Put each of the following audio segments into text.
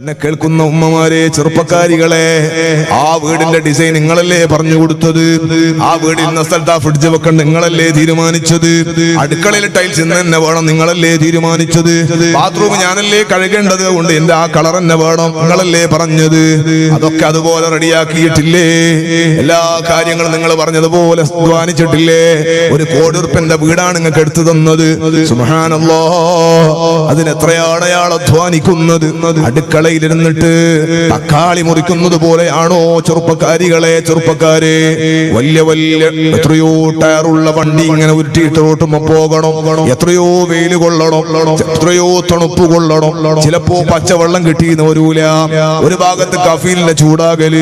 എന്നെ കേൾക്കുന്ന ഉമ്മമാരെ ചെറുപ്പക്കാരികളെ ആ വീടിന്റെ ഡിസൈൻ നിങ്ങളല്ലേ പറഞ്ഞു കൊടുത്തത്? ആ വീട് ഇന്ന സ്ഥലത്ത് ആ ഫ്രിഡ്ജ് വെക്കണ്ട നിങ്ങളല്ലേ തീരുമാനിച്ചത്? അടുക്കളയിൽ ടൈൽസ് ഇന്ന് തന്നെ വേണം നിങ്ങളല്ലേ തീരുമാനിച്ചത്? ബാത്റൂം ഞാനല്ലേ കഴുകേണ്ടത്? കൊണ്ട് എന്റെ ആ കളർ തന്നെ വേണം നിങ്ങളല്ലേ പറഞ്ഞത്? അതൊക്കെ അതുപോലെ റെഡിയാക്കിയിട്ടില്ലേ? എല്ലാ കാര്യങ്ങളും നിങ്ങൾ പറഞ്ഞതുപോലെ അധ്വാനിച്ചിട്ടില്ലേ? ഒരു കോടി ഉറുപ്പന്റെ വീടാണ് നിങ്ങൾക്ക് എടുത്തു തന്നത്. സുഹാനല്ലോ അതിനെത്രയാണ് അയാൾ അധ്വാനിക്കുന്നത്? അടുക്കളയിലിരുന്നിട്ട് തക്കാളി മുറിക്കുന്നത് പോലെയാണോ ചെറുപ്പക്കാരികളെ ചെറുപ്പക്കാരെ? വലിയ വലിയ എത്രയോ ടയറുള്ള വണ്ടി ഇങ്ങനെ ഉരുട്ടിയിട്ട് പോകണം എത്രയോ വെയിൽ കൊള്ളണം എത്രയോ തണുപ്പ് കൊള്ളണം. ചിലപ്പോ പച്ചവെള്ളം കിട്ടിയെന്ന് വരൂല. ഒരു ഭാഗത്ത് കഫീലിന്റെ ചൂടാകൽ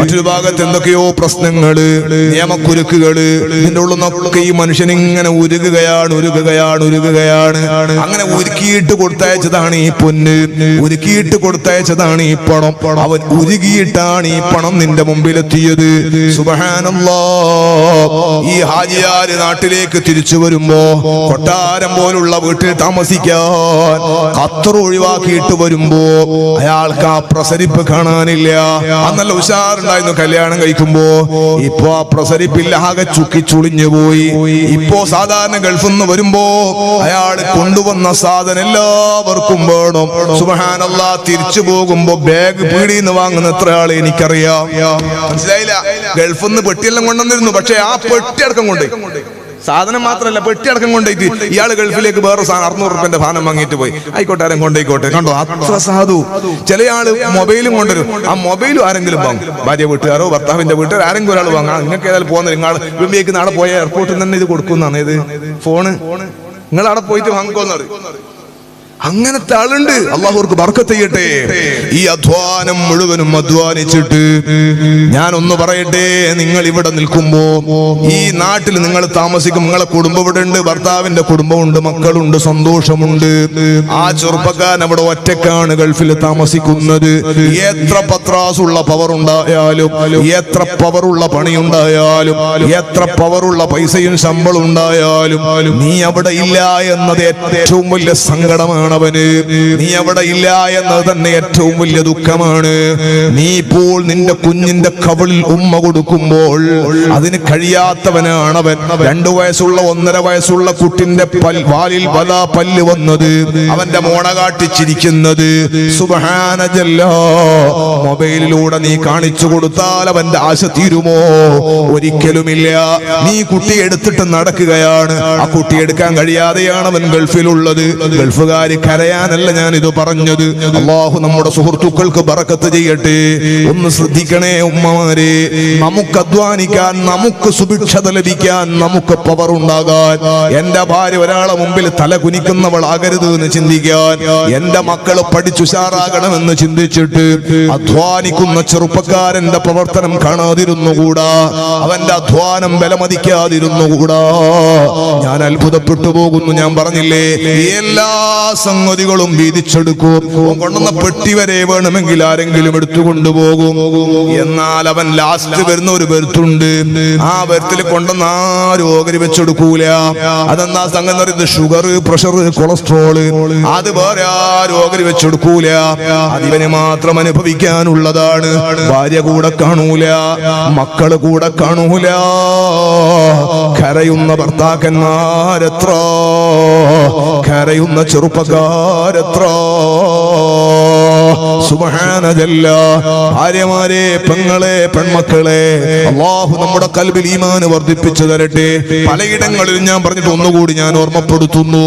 മറ്റൊരു ഭാഗത്ത് എന്തൊക്കെയോ പ്രശ്നങ്ങൾ നിയമക്കുരുക്കുകൾ. ഇതിന്റെ ഉള്ളിൽ നിന്നൊക്കെ ഈ മനുഷ്യൻ ഇങ്ങനെ ഉരുകുകയാണ് ഉരുകുകയാണ് ഉരുകുകയാണ്. അങ്ങനെ ഉരുക്കിയിട്ട് കൊടുത്തയച്ചതാണ് ഈ പൊന്ന്. ഉരുക്കിയിട്ട് കൊടുത്തയച്ചതാണ് ഈ പണം. അവൻ ഉരുകിയിട്ടാണ് ഈ പണം നിന്റെ മുമ്പിലെത്തിയത്. സുബഹാനല്ലാ. ഈ ഹാജിയാര് നാട്ടിലേക്ക് തിരിച്ചു വരുമ്പോ കൊട്ടാരം പോലുള്ള വീട്ടിൽ താമസിക്കാൻ ഖത്തർ ഒഴിവാക്കിയിട്ട് വരുമ്പോ അയാൾക്ക് ആ പ്രസരിപ്പ് കാണാനില്ല. അന്നല്ല ഉഷാറുണ്ടായിരുന്നു കല്യാണം കഴിക്കുമ്പോ. ഇപ്പൊ ആ പ്രസരിപ്പില്ല ആകെ ചുക്കി ചുളിഞ്ഞു പോയി. ഇപ്പോ സാധാരണ ഗൾഫിൽ നിന്ന് വരുമ്പോ അയാൾ കൊണ്ടുവന്ന സാധനം എല്ലാവർക്കും വേണം. സുബഹാനല്ല തിരിച്ചു പോകുമ്പോ ബാഗ് പീടിന്ന് വാങ്ങുന്ന എത്ര ആളെ എനിക്കറിയാം. മനസ്സിലായില്ല? ഗൾഫിൽ നിന്ന് പെട്ടിയെല്ലാം കൊണ്ടുവന്നിരുന്നു. പക്ഷെ ആ പെട്ടി അടക്കം കൊണ്ട് സാധനം മാത്രമല്ല പെട്ടി അടക്കം കൊണ്ടേറ്റ് ഇയാൾ ഗൾഫിലേക്ക് വേറെ അറുന്നൂറ് റുപ്യന്റെ സാധനം വാങ്ങിയിട്ട് പോയി. ആയിക്കോട്ടെ ആരും കൊണ്ടേക്കോട്ടെ കണ്ടോ? അത്ര സാധു. ചില ആൾ മൊബൈലും കൊണ്ടുവരും. ആ മൊബൈലും ആരെങ്കിലും വാങ്ങും. ഭാര്യ വീട്ടുകാരോ ഭർത്താവിന്റെ വീട്ടുകാരോ ആരെങ്കിലും ഒരാൾ വാങ്ങാം. നിങ്ങൾക്ക് ഏതായാലും പോകുന്ന നിങ്ങൾ വിമ്പിയേക്ക് നാളെ പോയ എയർപോർട്ടിൽ തന്നെ ഇത് കൊടുക്കുന്നതാണ് ഇത് ഫോണ് നിങ്ങൾ അവിടെ പോയിട്ട് വാങ്ങിക്കോന്നത് അങ്ങനത്തെ ആളുണ്ട്. അള്ളാഹുർക്ക് ബർക്കത്ത് ചെയ്യട്ടെ. ഈ അധ്വാനം മുഴുവനും അധ്വാനിച്ചിട്ട് ഞാൻ ഒന്ന് പറയട്ടെ നിങ്ങൾ ഇവിടെ നിൽക്കുമ്പോ ഈ നാട്ടിൽ നിങ്ങൾ താമസിക്കും നിങ്ങളെ കുടുംബം ഇവിടെ ഉണ്ട് ഭർത്താവിന്റെ കുടുംബമുണ്ട് മക്കളുണ്ട് സന്തോഷമുണ്ട്. ആ ചെറുപ്പക്കാരൻ അവിടെ ഒറ്റക്കാണ് ഗൾഫിൽ താമസിക്കുന്നത്. എത്ര പത്രാസുള്ള പവർ ഉണ്ടായാലും എത്ര പവറുള്ള പണിയുണ്ടായാലും എത്ര പവറുള്ള പൈസയും ശമ്പളം ഉണ്ടായാലും നീ അവിടെ ഇല്ല എന്നത് ഏറ്റവും വലിയ സങ്കടമാണ്. അവന് നീ അവിടെ ഇല്ല എന്നത് തന്നെ ഏറ്റവും വലിയ ദുഃഖമാണ്. നീ ഇപ്പോൾ നിന്റെ കുഞ്ഞിന്റെ കവളിൽ ഉമ്മ കൊടുക്കുമ്പോൾ അതിന് കഴിയാത്തവനാണ് അവൻ രണ്ടു വയസ്സുള്ള ഒന്നര വയസ്സുള്ള കുട്ടിന്റെ വാലിൽ വല പല്ല് വന്നത് അവന്റെ മോണ കാട്ടിച്ചിരിക്കുന്നത്. സുബഹാനജല്ല. മൊബൈലിലൂടെ നീ കാണിച്ചു കൊടുത്താൽ അവന്റെ ആശ തീരുമോ? ഒരിക്കലുമില്ല. നീ കുട്ടി എടുത്തിട്ട് നടക്കുകയാണ്. ആ കുട്ടി എടുക്കാൻ കഴിയാതെയാണ് അവൻ ഗൾഫിലുള്ളത്. ഗൾഫുകാർ കരയാനല്ല ഞാൻ ഇത് പറഞ്ഞത്. അള്ളാഹു നമ്മുടെ സുഹൃത്തുക്കൾക്ക് പറക്കത്ത് ചെയ്യട്ടെ. ഒന്ന് ശ്രദ്ധിക്കണേ ഉമ്മമാരെ. നമുക്ക് അധ്വാനിക്കാൻ നമുക്ക് സുഭിക്ഷത ലഭിക്കാൻ നമുക്ക് പവർ ഉണ്ടാകാൻ. എന്റെ ഭാര്യ ഒരാളെ മുമ്പിൽ തല കുനിക്കുന്നവളാകരുത് എന്ന് ചിന്തിക്കാൻ. എന്റെ മക്കൾ പഠിച്ചുഷാറാകണമെന്ന് ചിന്തിച്ചിട്ട് അധ്വാനിക്കുന്ന ചെറുപ്പക്കാരന്റെ പ്രവർത്തനം കാണാതിരുന്നുകൂടാ. അവന്റെ അധ്വാനം ബലമതിക്കാതിരുന്നുകൂടാ. ഞാൻ അത്ഭുതപ്പെട്ടു പോകുന്നു ഞാൻ പറഞ്ഞില്ലേ? എല്ലാ സംഗതികളും വീതിച്ചെടുക്കും. കൊണ്ടുവന്ന പെട്ടി വരെ വേണമെങ്കിൽ ആരെങ്കിലും എടുത്തു കൊണ്ടുപോകും എന്നാൽ അവൻ ലാസ്റ്റ് വരുന്ന ഒരു ബെർത്തുണ്ട്. ആ ബെർത്തിൽ കൊണ്ടുവന്ന ആരും ഓഹരി വെച്ചെടുക്കൂല. അതെന്താ സംഗതി പറയുന്നത്? ഷുഗർ പ്രഷർ കൊളസ്ട്രോൾ അത് വേറെ ആരും ഓഹരി വെച്ചെടുക്കൂല. അതിവന് മാത്രം അനുഭവിക്കാനുള്ളതാണ്. ഭാര്യ കൂടെ കാണൂല. മക്കൾ കൂടെ കാണൂല. കരയുന്ന ഭർത്താക്കന്മാരെത്ര. കരയുന്ന ചെറുപ്പക്കാരെത്ര സുബഹാനജല്ല ഭാര്യമാരെ പെങ്ങളെ പെൺമക്കളെ അള്ളാഹു നമ്മുടെ കൽബിൽ ഈമാന് വർദ്ധിപ്പിച്ചു തരട്ടെ. പലയിടങ്ങളിലും ഞാൻ പറഞ്ഞിട്ട് ഒന്നുകൂടി ഞാൻ ഓർമ്മപ്പെടുത്തുന്നു.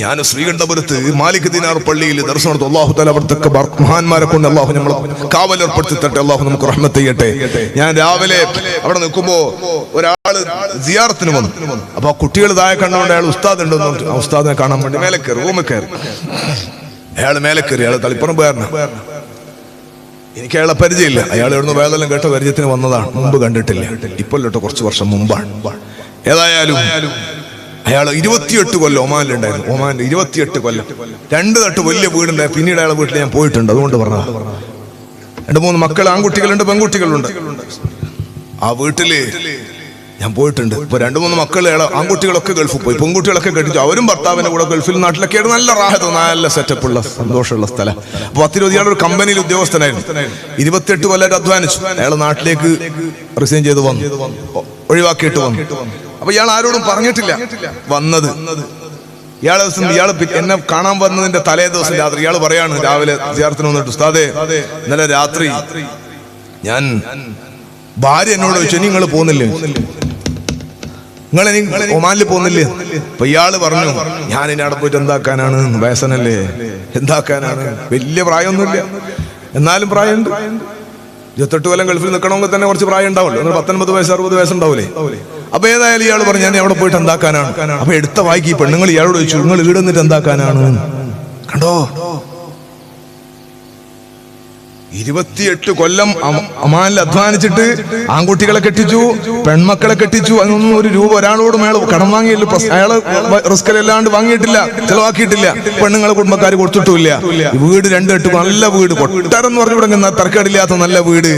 ഞാൻ ശ്രീകണ്ഠപുരത്ത് മാലിക് ദിനാർ പള്ളിയിൽ ദർശനത്ത് അള്ളാഹു തല അവിടുത്തെ മഹാന്മാരെ കൊണ്ട് അള്ളാഹു നമ്മൾ കാവലേർപ്പെടുത്തി തട്ടെ അള്ളാഹു നമുക്ക് റഹ്മത്ത് ചെയ്യട്ടെ. ഞാൻ രാവിലെ അവിടെ നിൽക്കുമ്പോ ഒരാൾ സിയാറത്തിന് വന്നു. അപ്പൊ കുട്ടികൾ താഴെ കണ്ടുകൊണ്ട് അയാൾ ഉസ്താദ് ഉണ്ടെന്ന്. ആ ഉസ്താദിനെ കാണാൻ വേണ്ടി മേലെ കയറി റൂമിൽ കയറി. അയാൾ മേലെ കയറി അയാൾ തളിപ്പുറം പോയായിരുന്നു എനിക്ക് അയാളെ പരിചയമില്ല. അയാൾ ഇവിടുന്ന് വേദനം കേട്ട പരിചയത്തിന് വന്നതാണ്. മുമ്പ് കണ്ടിട്ടില്ല. ഇപ്പോൾ കേട്ടോ കുറച്ച് വർഷം മുമ്പാണ്. ഏതായാലും അയാൾ ഇരുപത്തിയെട്ട് കൊല്ലം ഒമാനിലുണ്ടായിരുന്നു ഒമാനിൽ ഇരുപത്തിയെട്ട് കൊല്ലം. രണ്ട് തട്ട് വലിയ വീടുണ്ടായി. പിന്നീട് അയാളെ വീട്ടിൽ ഞാൻ പോയിട്ടുണ്ട്. അതുകൊണ്ട് പറഞ്ഞു രണ്ട് മൂന്ന് മക്കൾ ആൺകുട്ടികളുണ്ട് പെൺകുട്ടികളുണ്ട്. ആ വീട്ടിൽ ഞാൻ പോയിട്ടുണ്ട്. ഇപ്പൊ രണ്ടു മൂന്ന് മക്കൾ ആൺകുട്ടികളൊക്കെ ഗൾഫിൽ പോയി. പെൺകുട്ടികളൊക്കെ കെട്ടിച്ചു. അവരും ഭർത്താവിന്റെ കൂടെ ഗൾഫിൽ നാട്ടിലൊക്കെ നല്ല റാഹത്ത് നല്ല സെറ്റപ്പ് ഉള്ള സന്തോഷമുള്ള സ്ഥലം. അപ്പൊ പത്തിരുപത് ഒരു കമ്പനിയിൽ ഉദ്യോഗസ്ഥനായിരുന്നു. ഇരുപത്തിയെട്ട് കൊല്ലം അധ്വാനിച്ചു. അയാൾ നാട്ടിലേക്ക് റിസൈൻ ചെയ്ത് വന്നു. ഒഴിവാക്കിയിട്ട് വന്നു. അപ്പൊ ഇയാൾ ആരോടും പറഞ്ഞിട്ടില്ല. വന്നത്. ഇയാളെ ദിവസം ഇയാൾ എന്നെ കാണാൻ വന്നതിന്റെ തലേ ദിവസം രാത്രി ഇയാൾ പറയാണ് രാവിലെ വിദ്യാർത്ഥിന് വന്നിട്ട് ഉസ്താദേ ഇന്നലെ രാത്രി ഞാൻ ഭാര്യ എന്നോട് ചോദിച്ചു നിങ്ങൾ പോകുന്നില്ലേ? നിങ്ങൾ ഒമാനിൽ പോകുന്നില്ലേ? അപ്പൊ ഇയാൾ പറഞ്ഞു ഞാൻ ഇനി അവിടെ പോയിട്ട് എന്താക്കാനാണ്? വയസ്സനല്ലേ? എന്താക്കാനാണ്? വലിയ പ്രായമൊന്നുമില്ല. എന്നാലും പ്രായമുണ്ട്. ഇരുപത്തെട്ട് കൊല്ലം ഗൾഫിൽ നിൽക്കണമെങ്കിൽ തന്നെ കുറച്ച് പ്രായം ഉണ്ടാവുമല്ലോ നിങ്ങൾ പത്തൊൻപത് വയസ്സ് അറുപത് വയസ്സുണ്ടാവില്ലേ അപ്പൊ ഏതായാലും ഇയാൾ പറഞ്ഞു ഞാൻ അവിടെ പോയിട്ട് എന്താക്കാനാണ്? അപ്പൊ എടുത്ത വായിക്ക് പെണ്ണുങ്ങൾ ഇയാളോട് ചോദിച്ചു നിങ്ങൾ ഇവിടെ എന്താക്കാനാണ്? കണ്ടോ? ഇരുപത്തിയെട്ട് കൊല്ലം അമ- അമാനിൽ അധ്വാനിച്ചിട്ട് ആൺകുട്ടികളെ കെട്ടിച്ചു പെൺമക്കളെ കെട്ടിച്ചു അതിനൊന്നും ഒരു രൂപ ഒരാളോട് മേള കടം വാങ്ങിയില്ല. അയാൾ റിസ്കലല്ലാണ്ട് വാങ്ങിയിട്ടില്ല ചെലവാക്കിയിട്ടില്ല. പെണ്ണുങ്ങളെ കുടുംബക്കാർ കൊടുത്തിട്ടില്ല വീട് രണ്ട് എട്ട് നല്ല വീട്. കൊട്ടാരം എന്ന് പറഞ്ഞു തുടങ്ങുന്ന തർക്കടില്ലാത്ത നല്ല വീട്.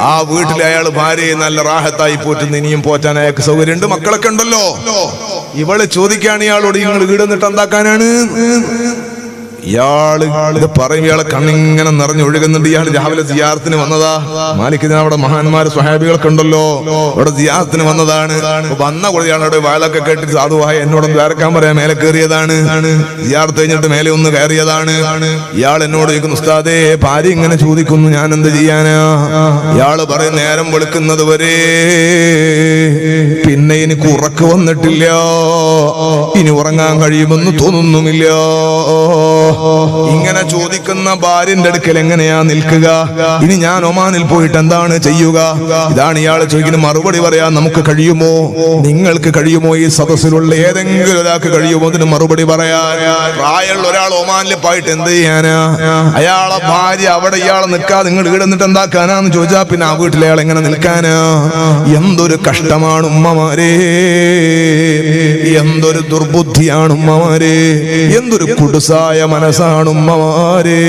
ആ വീട്ടിൽ അയാൾ ഭാര്യയെ നല്ല റാഹത്തായി പോറ്റുന്നു. ഇനിയും പോറ്റാൻ അയാൾക്ക് സൗകര്യമുണ്ട്. മക്കളൊക്കെ ഉണ്ടല്ലോ. ഇവൾ ചോദിക്കാണ് ഇയാളോട് നിങ്ങൾ വീട് എന്നിട്ട് എന്താക്കാനാണ്? ഇയാൾ ഇത് പറയും ഇയാളെ കണ്ണിങ്ങനെ നിറഞ്ഞു ഒഴുകുന്നുണ്ട്. ഇയാൾ രാവിലെ സിയാറത്തിന് വന്നതാ. മാലിക്കിന് അവിടെ മഹാന്മാര് സ്വഹാബികളൊക്കെ ഉണ്ടല്ലോ. അവിടെ സിയാറത്തിന് വന്നതാണ്. വന്ന കൂടെ അവിടെ വയലൊക്കെ കേട്ടി സാധുവായ എന്നോടൊന്ന് വേർക്കാൻ പറയാൻ മേലെ കയറിയതാണ്. സിയാറത്ത് കഴിഞ്ഞിട്ട് മേലെ ഒന്ന് കയറിയതാണ്. ഇയാൾ എന്നോട് ചോദിക്കുന്നു ഉസ്താദേ ഭാര്യ ഇങ്ങനെ ചോദിക്കുന്നു ഞാൻ എന്ത് ചെയ്യാനാ? ഇയാൾ പറയും നേരം വെളുക്കുന്നത് വരെ എനിക്ക് ഉറക്ക് വന്നിട്ടില്ല. ഇനി ഉറങ്ങാൻ കഴിയുമെന്ന് തോന്നുന്നുമില്ല. ഇങ്ങനെ ചോദിക്കുന്ന ഭാര്യന്റെ അടുക്കൽ എങ്ങനെയാ നിൽക്കുക? ഇനി ഞാൻ ഒമാനിൽ പോയിട്ട് എന്താണ് ചെയ്യുക? ഇതാണ് ഇയാൾ ചോദിക്കുന്ന മറുപടി പറയാൻ നമുക്ക് കഴിയുമോ? നിങ്ങൾക്ക് കഴിയുമോ ഈ സദസ്സിലുള്ള ഏതെങ്കിലും ഒരാൾക്ക് കഴിയുമോ അതിന് മറുപടി പറയാൻ? പ്രായമുള്ള ഒരാൾ ഒമാനിൽ പോയിട്ട് എന്ത് ചെയ്യാനാ? അയാളെ ഭാര്യ അവിടെ ഇയാളെ നിൽക്കാതെ നിങ്ങൾ ഇവിടെ നിന്നിട്ട് എന്താക്കാനാന്ന് ചോദിച്ചാ പിന്നെ ആ വീട്ടിലെ അയാൾ എങ്ങനെ നിൽക്കാനാ? എന്തൊരു കഷ്ടമാണ് ഉമ്മമാരെ. എന്തൊരു ദുർബുദ്ധിയാണ് ഉമ്മമാരെ എന്തൊരു കുടുസായ മനസ്സാണ് ഉമ്മമാരെ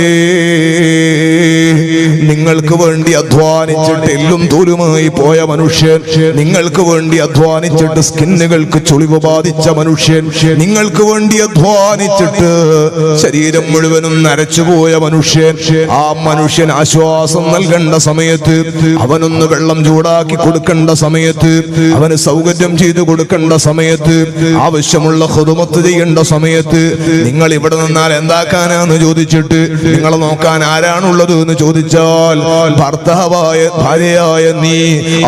നിങ്ങൾക്ക് വേണ്ടി അധ്വാനിച്ചിട്ട് എല്ലും തോലുമായി പോയ മനുഷ്യൻ നിങ്ങൾക്ക് വേണ്ടി അധ്വാനിച്ചിട്ട് സ്കിന്നുകൾക്ക് ചുളിവ് ബാധിച്ച മനുഷ്യൻ നിങ്ങൾക്ക് വേണ്ടി അധ്വാനിച്ചിട്ട് ശരീരം മുഴുവനും നരച്ചുപോയ മനുഷ്യൻ ആ മനുഷ്യൻ ആശ്വാസം നൽകേണ്ട സമയത്ത് അവനൊന്ന് വെള്ളം ചൂടാക്കി കൊടുക്കേണ്ട സമയത്ത് അവന് സൗകര്യം ചെയ്തു കൊടുക്കേണ്ട സമയത്ത് ആവശ്യമുള്ള ഹുതുമത്ത് ചെയ്യേണ്ട സമയത്ത് നിങ്ങൾ ഇവിടെ നിന്നാൽ എന്താക്കാനാന്ന് ചോദിച്ചിട്ട് നിങ്ങളെ നോക്കാൻ ആരാണുള്ളത് എന്ന് ചോദിച്ചാൽ ഭർത്താവായ ഭാര്യയായ നീ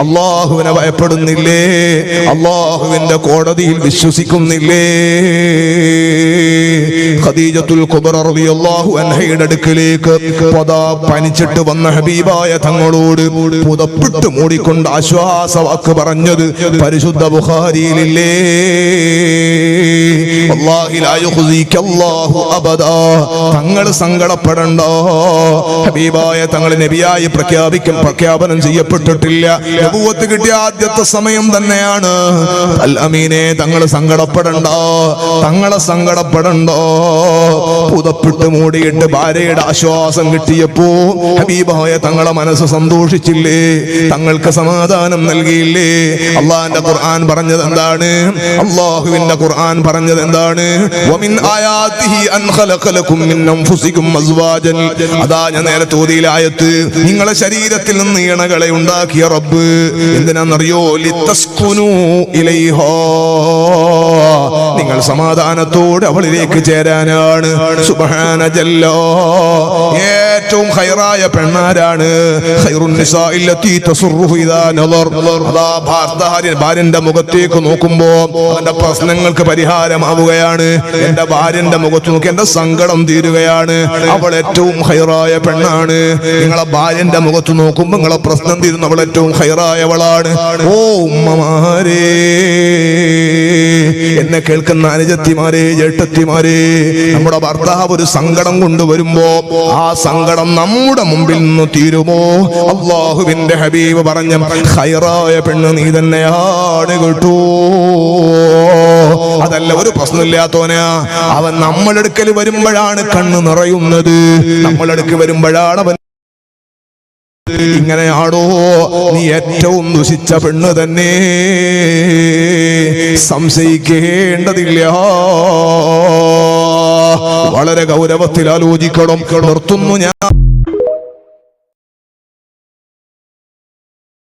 അള്ളാഹുവിനെ ഭയപ്പെടുന്നില്ലേ? അള്ളാഹുവിന്റെ കോടതിയിൽ വിശ്വസിക്കുന്നില്ലേ? ഖദീജത്തുൽ റളിയല്ലാഹു അൻഹയുടെ അടുക്കലേക്ക് പതാ പനിച്ചിട്ട് വന്ന ഹബീബായ തങ്ങളോട് പുതപ്പിട്ട് മൂടിക്കൊണ്ട് ആശ്വാസവാക്ക് പറഞ്ഞത് പരിശുദ്ധ ബുഖാരിയിലില്ലേ? തങ്ങൾ സങ്കടപ്പെടണ്ട. ഹബീബായ തങ്ങൾ നബിയായി പ്രഖ്യാപിക്കും പ്രഖ്യാപനം ചെയ്യപ്പെട്ടിട്ടില്ല. നബുവത്ത് കിട്ടിയ ആദ്യത്തെ സമയം തന്നെയാണ്. അൽ അമീനെ തങ്ങൾ സങ്കടപ്പെടണ്ട തങ്ങളെ സങ്കടപ്പെടണ്ടോ. പുതപ്പിട്ട് മൂടിയിട്ട് ഭാര്യയുടെ ആശ്വാസം കിട്ടിയപ്പോ ഹബീബായ തങ്ങളെ മനസ്സ് സന്തോഷിച്ചില്ലേ? തങ്ങൾക്ക് സമാധാനം നൽകിയില്ലേ? അള്ളാന്റെ ഖുർആൻ പറഞ്ഞത് എന്താണ്? അള്ളാഹുവിന്റെ ഖുർആൻ പറഞ്ഞത് എന്താണ്? അതാ ഞാൻ നേരെ തോതിയിലായത്ത് നിങ്ങളെ ശരീരത്തിൽ നിന്ന് ഇണകളെ ഉണ്ടാക്കിയ റബ്ബ് എന്തിനാണെന്നറിയോ? ലിതസ്കുനു ഇലൈഹോ. നിങ്ങൾ സമാധാനത്തോടെ അവളിലേക്ക് ചേരാനാണ്. സുബ്ഹാന ജല്ലോ ഏറ്റവും ഹൈറായ പെണ്ണാരാണ്. ഭാര്യന്റെ മുഖത്തേക്ക് നോക്കുമ്പോ അവന്റെ പ്രശ്നങ്ങൾക്ക് പരിഹാരമാവുകയാണ്. എന്റെ ഭാര്യന്റെ മുഖത്ത് നോക്കി എന്റെ സങ്കടം തീരുകയാണ്. അവൾ ഏറ്റവും ഹൈറായ പെണ്ണാണ്. നിങ്ങളെ ഭാര്യന്റെ മുഖത്ത് നോക്കുമ്പോ നിങ്ങളെ പ്രശ്നം തീരുന്ന അവൾ ഏറ്റവും ഹൈറായവളാണ് ഓ ഉമ്മമാരേ. എന്നെ കേൾക്കുന്ന അനുജത്തിമാരെ ജേട്ടത്തിമാരെ നമ്മുടെ ഭർത്താവ് ഒരു സങ്കടം കൊണ്ടുവരുമ്പോ ആ സങ്കടം നമ്മുടെ മുമ്പിൽ നിന്ന് തീരുമോ? അള്ളാഹുവിന്റെ ഹബീബ് പറഞ്ഞ ഹൈറായ പെണ്ണ് നീ തന്നെയാണ് കേട്ടോ. അതല്ല ഒരു പ്രശ്നമില്ലാത്തോനാ. അവൻ നമ്മളെടുക്കൽ വരുമ്പോഴാണ് കണ്ണ് നിറയുന്നത്. നമ്മളെടുക്ക് വരുമ്പോഴാണ് അവൻ ഇങ്ങനെയാണോ നീ ഏറ്റവും ദുഷിച്ച പെണ്ണ് തന്നെ? സംശയിക്കേണ്ടതില്ല. വളരെ ഗൗരവത്തിൽ ആലോചിക്കണം നിർത്തുന്നു ഞാൻ.